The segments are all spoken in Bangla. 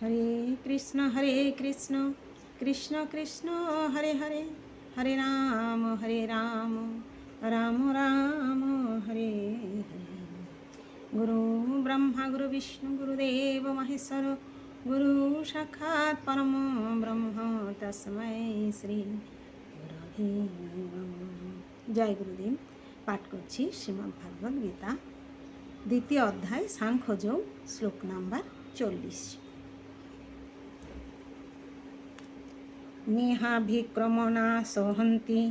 হরে কৃষ্ণ হরে কৃষ্ণ কৃষ্ণ কৃষ্ণ, হরে হরে হরে রাম হরে রাম রাম রাম, হরে হরে। গুরু ব্রহ্মা, গুরু বিষ্ণু গুরুদেব মহেশ্বর, গুরু সাক্ষাৎ পরম ব্রহ্ম তস্মৈ শ্রী। জয় গুরুদেব। পাঠ করছি শ্রীমদ্ গীতা, দ্বিতীয় অধ্যায় সাংখ্যযোগ শ্লোক নাম্বার চল্লিশ। নেহাভিক্রমণা সহন্তি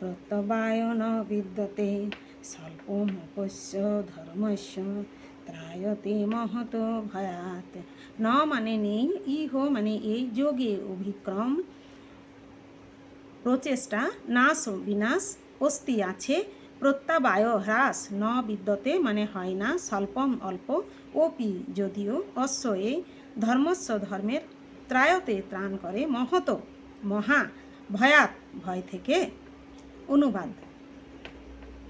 প্রত্যবায় ন বিদ্যতে স্বল্পমপস্য ধর্মস্য ত্রায়তে মহত ভয়াত। ন মানে নেই, ইহ মানে এই যোগে অভিক্রম। প্রচেষ্টা, নাশ বিনাশ অস্তি আছে, প্রত্যাবায় হ্রাস। ন বিদ্যতে মানে হয় না, স্বল্পম অল্প ওপি যদিও অশ্ব এই ধর্মস্ব ধর্মের ত্রায়তে ত্রাণ করে মহত। মহা ভয়াত ভয় থেকে অনুবাদ।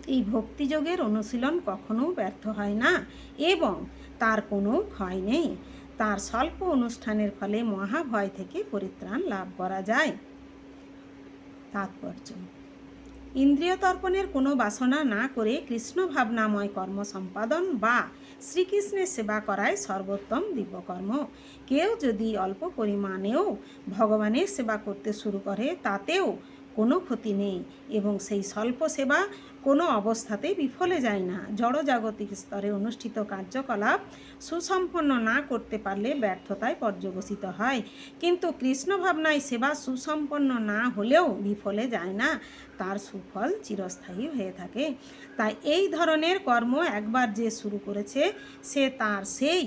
এই ভক্তিযোগের অনুশীলন কখনো ব্যর্থ হয় না এবং তার কোনো ক্ষয় নেই। তার স্বল্প অনুষ্ঠানের ফলে মহাভয় থেকে পরিত্রাণ লাভ করা যায়। তাৎপর্য। ইন্দ্রিয় তর্পণের কোনো বাসনা না করে কৃষ্ণ ভাবনাময় কর্ম সম্পাদন বা শ্রীকৃষ্ণের সেবা করাই সর্বোত্তম দিব্যকর্ম। কেউ যদি অল্প পরিমাণেও ভগবানের সেবা করতে শুরু করে, তাতেও কোনো ক্ষতি নেই এবং সেই স্বল্প সেবা কোনো অবস্থাতেই বিফলে যায় না। জড়জাগতিক স্তরে অনুষ্ঠিত কার্যকলাপ সুসম্পন্ন না করতে পারলে ব্যর্থতায় পর্যবসিত হয়। কিন্তু কৃষ্ণ ভাবনায় সেবা সুসম্পন্ন না হলেও বিফলে যায় না, তার সুফল চিরস্থায়ী হয়ে থাকে। তাই এই ধরনের কর্ম একবার যে শুরু করেছে, সে তার সেই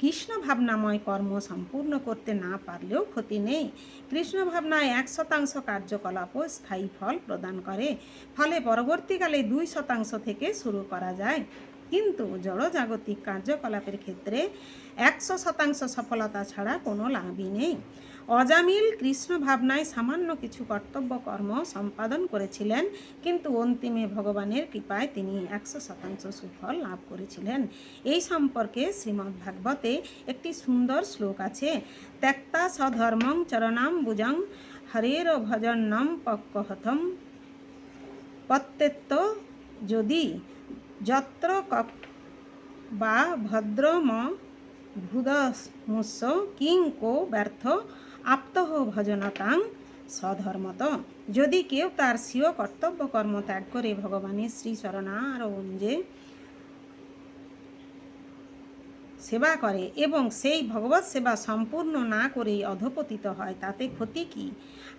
কৃষ্ণ ভাবনাময় কর্ম সম্পূর্ণ করতে না পারলেও ক্ষতি নেই। কৃষ্ণ ভাবনায় এক শতাংশ কার্যকলাপও স্থায়ী ফল প্রদান করে। ফলে পরবর্তীকালে দুই শতাংশ থেকে শুরু করা যায়। কিন্তু জড়জাগতিক কার্যকলাপের ক্ষেত্রে একশো শতাংশ সফলতা ছাড়া কোনো লাভই নেই। অজামিল কৃষ্ণ ভাবনায় সামান্য কিছু কর্তব্য কর্ম সম্পাদন করেছিলেন, কিন্তু অন্তিমে ভগবানের কৃপায় তিনি একশো শতাংশ সুফল লাভ করেছিলেন। এই সম্পর্কে শ্রীমদ্ ভাগবতে একটি সুন্দর শ্লোক আছে, ত্যক্তা সধর্মং চরণাম বুজং হরের ভজন্নম পক্কহতম প্রত্যেত্ত যদি যত্র কক বা ভদ্রম ভূদমুস্য কিং কো ব্যর্থ আপ্তহ ভজনতাং সধর্মত যদি কেউ তার স্বীয় কর্তব্য কর্ম ত্যাগ করে ভগবানের শ্রী চরণারঞ্জে সেবা করে এবং সেই ভগবত সেবা সম্পূর্ণ না করেই অধপতিত হয়, তাতে ক্ষতি কি?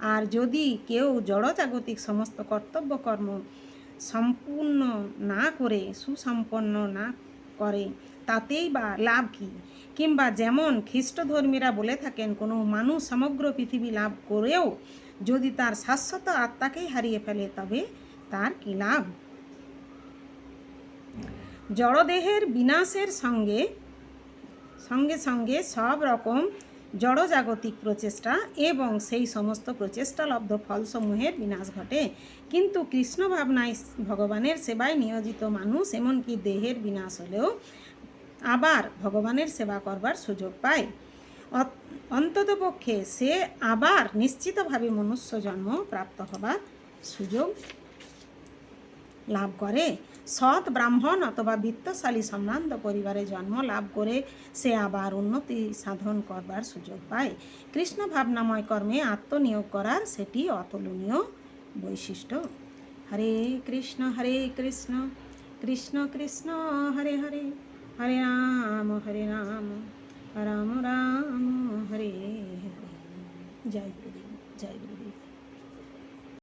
আর যদি কেউ জড়জাগতিক সমস্ত কর্তব্য কর্ম সম্পূর্ণ না করে, সুসম্পন্ন না করে, তাতেই বা লাভ কী? কিংবা যেমন খ্রিস্টধর্মীরা বলে থাকেন, কোনো মানুষ সমগ্র পৃথিবী লাভ করেও যদি তার শাশ্বত আত্মাকেই হারিয়ে ফেলে, তবে তার কী লাভ? জড়দেহের বিনাশের সঙ্গে সঙ্গে সঙ্গে সব রকম জড়জাগতিক প্রচেষ্টা এবং সেই সমস্ত প্রচেষ্টালব্ধ ফলসমূহের বিনাশ ঘটে। কিন্তু কৃষ্ণ ভাবনায় ভগবানের সেবায় নিয়োজিত মানুষ এমনকি দেহের বিনাশ হলেও আবার ভগবানের সেবা করবার সুযোগ পায়। অন্ততপক্ষে সে আবার নিশ্চিতভাবে মনুষ্য জন্ম প্রাপ্ত হবার সুযোগ লাভ করে। সৎ ব্রাহ্মণ অথবা বিত্তশালী সম্ভ্রান্ত পরিবারে জন্ম লাভ করে সে আবার উন্নতি সাধন করবার সুযোগ পায়। কৃষ্ণ ভাবনাময় কর্মে আত্মনিয়োগ করার সেটি অতুলনীয় বৈশিষ্ট্য। হরে কৃষ্ণ হরে কৃষ্ণ কৃষ্ণ কৃষ্ণ, হরে হরে হরে রাম হরে রাম রাম রাম, হরে হরে। জয়।